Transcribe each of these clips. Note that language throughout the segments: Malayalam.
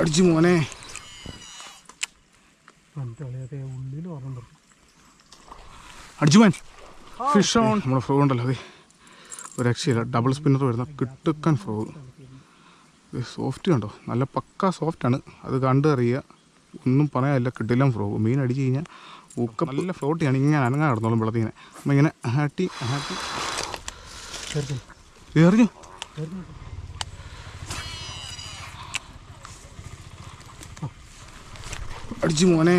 അടിച്ചു മോനെ. അടിച്ചു മോൻ. ഫിഷ് ഓൺ നമ്മുടെ ഫ്രോ ഉണ്ടല്ലോ അതെ. ഒരു രക്ഷയില്ല. ഡബിൾ സ്പിന്നർ വരുന്ന കിട്ടുക്കൻ ഫ്രോ സോഫ്റ്റ് കണ്ടോ? നല്ല പക്ക സോഫ്റ്റാണ് അത് കണ്ടറിയുക ഒന്നും പറയാനില്ല. കിട്ടില്ല ഫ്രോ മീൻ അടിച്ചു കഴിഞ്ഞാൽ ഊക്കം നല്ല ഫ്ലോട്ട് ചെയ്യണം ഇങ്ങനെ അനങ്ങാൻ കിടന്നോളും വെള്ളത്തിങ്ങനെ. അപ്പം ഇങ്ങനെ ഹാട്ടി ഹാട്ടി എറിഞ്ഞു. അടിച്ചു മോനെ.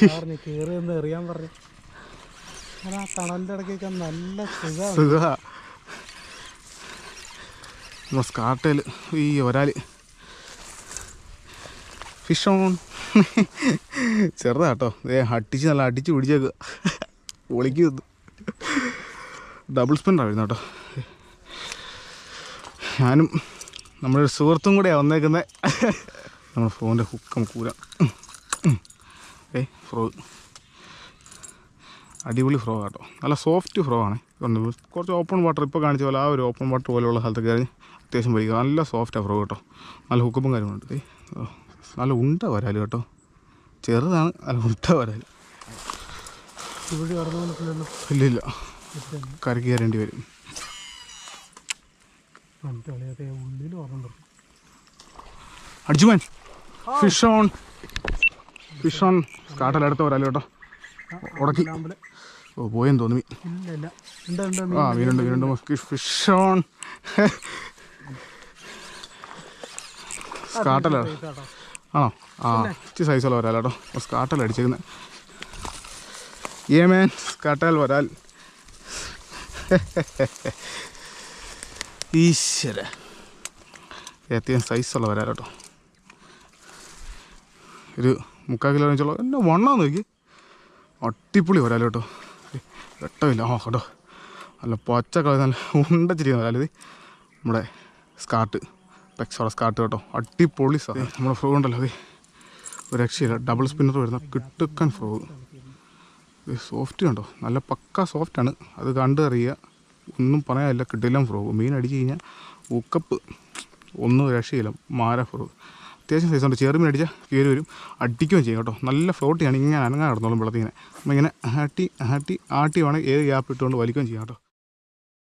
പറഞ്ഞു കയറി എറിയാൻ പറഞ്ഞു. ആ തണലിന്റെ ഇടയ്ക്കൊക്കെ നല്ല സുഖ. ഈ ഒരാൽ. Fish on ചെറുതാട്ടോ. ഏ അടിച്ച് നല്ല അടിച്ച് പിടിച്ചേക്കുക ഒളിക്ക് വന്നു. ഡബിൾ സ്പിന്നറാണ് വരുന്നത് കേട്ടോ. ഞാനും നമ്മുടെ ഒരു സുഹൃത്തും കൂടെയാണ് വന്നേക്കുന്നത് നമ്മുടെ ഫോണിന്റെ ഹുക്കം കൂര. ഏ ഫ്രോ അടിപൊളി ഫ്രോ കേട്ടോ നല്ല സോഫ്റ്റ് ഫ്രോ ആണ്. കുറച്ച് ഓപ്പൺ വാട്ടർ ഇപ്പോൾ കാണിച്ച പോലെ ആ ഒരു ഓപ്പൺ വാട്ടർ പോലെയുള്ള സ്ഥലത്ത് കയറി അത്യാവശ്യം പഠിക്കുക നല്ല സോഫ്റ്റാണ് ഫ്രോ കേട്ടോ. നല്ല ഹുക്കപ്പും കാര്യങ്ങളുണ്ട്. ഏയ് നല്ല ഉണ്ട വരാൽ കേട്ടോ. ചെറുതാണ് നല്ല ഉണ്ട വരാൽ ഇല്ല ഇല്ല. കരക്ക് കയറേണ്ടി വരും. ഉള്ളിൽ ഓർമ്മ അടിച്ചു പോയി. ഫിഷ് ഓൺ ഫിഷ് ഓൺ കാട്ടൽ അടുത്ത വരാലോ കേട്ടോ. ഉടക്കി. ഓ പോയെന്ന് തോന്നി. ആ വീണ്ടുണ്ട് വീണ്ടുണ്ട് ഫിഷ് ഓൺ സ്കാട്ടലാണ് കേട്ടോ ആണോ? ആ ഇച്ചി സൈസുള്ള വരാൽ കേട്ടോ. സ്കാട്ടൽ അടിച്ചിരുന്നത് ഏ മേൻ സ്കാട്ടൽ വരാൽ. ഈശ്വര. ഏറ്റവും സൈസുള്ള വരാൽ കേട്ടോ. ഒരു മുക്കാൽ കിലോ വെച്ചോളൂ എന്നെ വണ്ണം നോക്കി. അട്ടിപ്പൊളി വരാലോ കേട്ടോ. വെട്ടമില്ല. ആ കേട്ടോ നല്ല പച്ച കളി നല്ല ഉണ്ടച്ചിരിക്കുന്ന വരാലത് നമ്മുടെ സ്കാർട്ട് പെക്സോറ സ്കാർട്ട് കേട്ടോ. അടിപൊളി സാ നമ്മുടെ ഫ്രോ ഉണ്ടല്ലോ അതെ ഒരു രക്ഷയില്ല. ഡബിൾ സ്പിന്നർ വരുന്ന കിട്ടുക്കൻ ഫ്രോ സോഫ്റ്റ് കണ്ടോ? നല്ല പക്ക സോഫ്റ്റാണ് അത് കണ്ടറിയുക. ഒന്നും പറയാനില്ല. കിട്ടില്ല ഫ്രോ മീൻ അടിച്ച് കഴിഞ്ഞാൽ ഉക്കപ്പ് ഒന്നും രക്ഷയില്ല. മാര ഫ്രോ അത്യാവശ്യം സൈസ് ഉണ്ട്. ചെറുമീൻ അടിച്ചാൽ കയറി വരും. അടിക്കുകയും ചെയ്യും കേട്ടോ. നല്ല ഫ്ലോട്ടിയാണ് ഇങ്ങനെ അനങ്ങാൻ കിടന്നോളും വെള്ളത്തിങ്ങനെ. ഇങ്ങനെ ആട്ടി ആട്ടി ആട്ടി വേണമെങ്കിൽ ഏത് ഗ്യാപ്പ് ഇട്ടുകൊണ്ട് വലിക്കുകയും ചെയ്യാം കേട്ടോ.